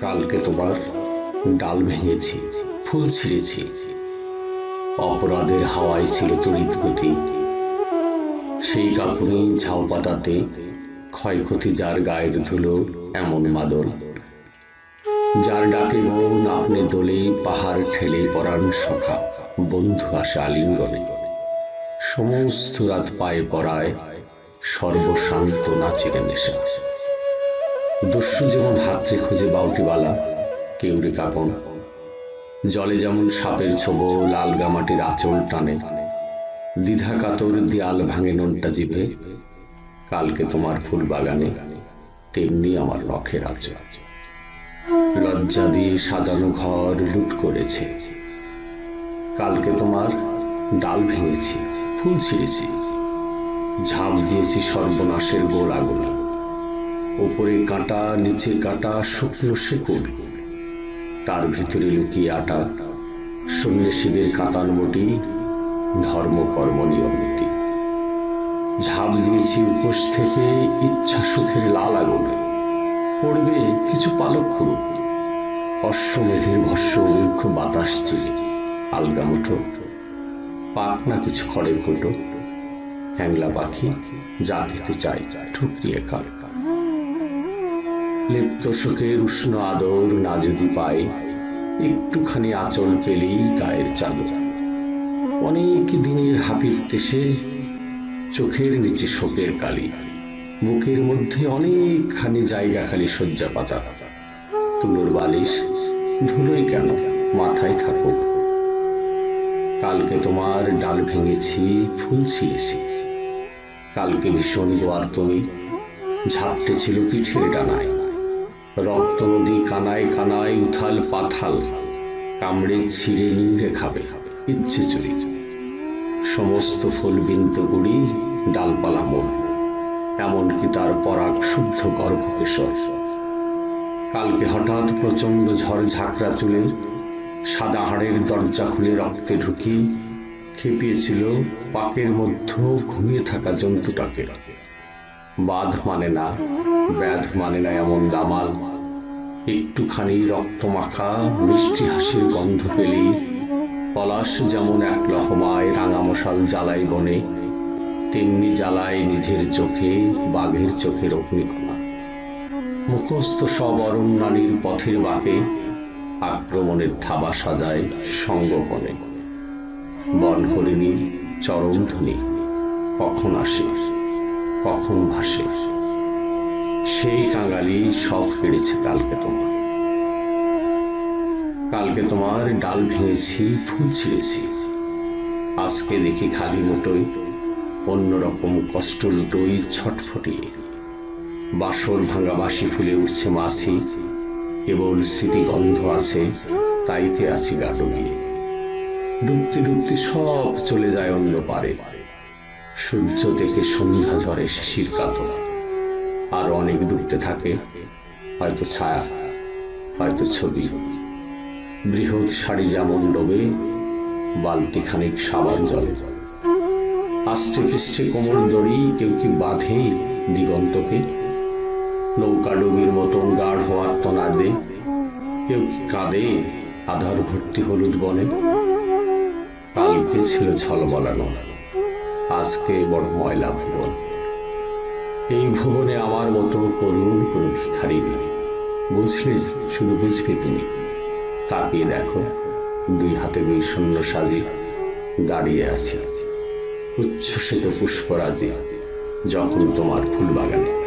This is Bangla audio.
কালকে তোমার ডাল ভেঙেছি, ফুল ছিঁড়েছি। অপরাধের হাওয়ায় ছিল তড়িৎ গতি সেই কাপুনি ঝাউ পাতাতে ক্ষয়ক্ষতি যার গায়ের ধুলো এমন মাদল। যার ডাকে বোন আপনি দোলে পাহাড় ঠেলে পরাণ সখা, বন্ধু আসে আলিঙ্গনে। সমস্ত রাত পায়ে পড়ায় সর্বশান্ত নাচিরে নেশা। দস্যু যেমন হাতরে খুঁজে বাউটিওয়ালা কেউরে কাপন জলে যেমন সাপের ছোব, লাল গামাটির আঁচল টানে। দ্বিধা কাতর দেয়াল ভাঙে ননটা জিভে। কালকে তোমার ফুল বাগানে, তেমনি আমার নখের আচল। লজ্জা দিয়ে সাজানো ঘর লুট করেছে। কালকে তোমার ডাল ভেঙেছি, ফুল ছিঁড়েছি। ঝাঁপ দিয়েছি সর্বনাশের গোল আগুনে। ওপরে কাঁটা, নিচে কাঁটা, শুকনো শেকুল তার ভিতরে লুকিয়ে আটা সন্ন্যাসীদের কাতান বটি, ধর্ম কর্ম নিয়ম ঝাঁপ দিয়েছি উপোস থেকে, ইচ্ছা সুখের লাল আগুনে। পড়বে কিছু পালক ফুরুক অশ্বমেধের ভস্য মুখ বাতাস চিলে আলগা মুঠো। পাক না কিছু খড়ের কুটো। হ্যাংলা পাখি যা খেতে চাই ঠুকরিয়ে কাল। লিপ্ত সুখের উষ্ণ আদর না যদি পাই একটুখানি আঁচল পেলেই গায়ের চাদর। অনেক দিনের হাপির দেশে চোখের নিচে শোকের কালি, বুকের মধ্যে অনেকখানি জায়গা খালি শয্যা পাতা। তুলোর বালিশ ধুলোই কেন মাথায় থাকুক? কালকে তোমার ডাল ভেঙেছি, ফুল ছিঁড়েছি। কালকে ভীষণ গোয়ার তুমি ঝাপটে ছিল পিঠের ডানায়। রক্ত নদী কানায় কানায় উথাল পাথাল। কামড়ে ছিঁড়ে নিংড়ে খাবে। ইচ্ছে চুরি। সমস্ত ফুল বিন্ত গুড়ি ডালপালা মোড়। এমনকি তার পরাগ শুদ্ধ গর্ভকেশর কালকে হঠাৎ প্রচণ্ড ঝড় ঝাঁকড়া চুলে সাদা হাড়ের দরজা খুলে রক্তে ঢুকি খেপিয়েছিল পাকের মধ্যে ঘুমিয়ে থাকা জন্তুটাকে। বাঁধ মানে না, ব্যাধ মানে না এমন দামাল। একটুখানি রক্ত মাখা, মিষ্টি হাসির গন্ধ পেলেই পলাশ যেমন এক লহমায় রাঙা মশাল জ্বালাই বনে, তেমনি জ্বালায় নিজের চোখে, বাঘের চোখের অগ্নিকণা। মুখস্থ সব অরণ্যানীর পথের বাঁকে আক্রমণের থাবা সাজায় সঙ্গপনে। বন হরিণী চরম ধ্বনি কখন আসে? কখন ভাসে সেই কাঙালি সব কেড়েছে কালকে তোমার। কালকে তোমার ডাল ভেঙেছি, ফুল ছিঁড়েছি। আজকে দেখি খালি মুটোই অন্যরকম কষ্ট লুটোই ছটফটিয়ে বাসর ভাঙা বাসি ফুলে উঠছে মাছি কেবল স্মৃতিগন্ধ আছে, তাইতে আছি গাটো গিয়ে। ডুবতে ডুবতে সব চলে যায় অন্য পারে। সূর্য থেকে সন্ধ্যা ঝরে শিশির কাতর আর অনেক ডুবতে থাকে, হয়তো ছায়া, হয়তো ছবি। বৃহৎ শাড়ি যেমন ডোবে, বালতি খানিক সাবান জলে আষ্টে পৃষ্ঠে কোমর দড়ি কেউ কি বাঁধে দিগন্তকে। নৌকা ডুবির মতন গাঢ় হওয়ার তনাদে কেউ কি কাঁদে, আধার ভর্তি হলুদ বনে। কালকে ছিল ছল বলানো আজকে বড় ময়লা ভুবন। এই ভুবনে আমার মতো করুণ কোন ভিখারি নেই। বুঝলে? শুধু বুঝবে তুমি। তাকিয়ে দেখো, দুই হাতে দুই শূন্য সাজি দাঁড়িয়ে আছি। উচ্ছ্বসিত পুষ্পরাজি, যখন তোমার ফুল বাগানে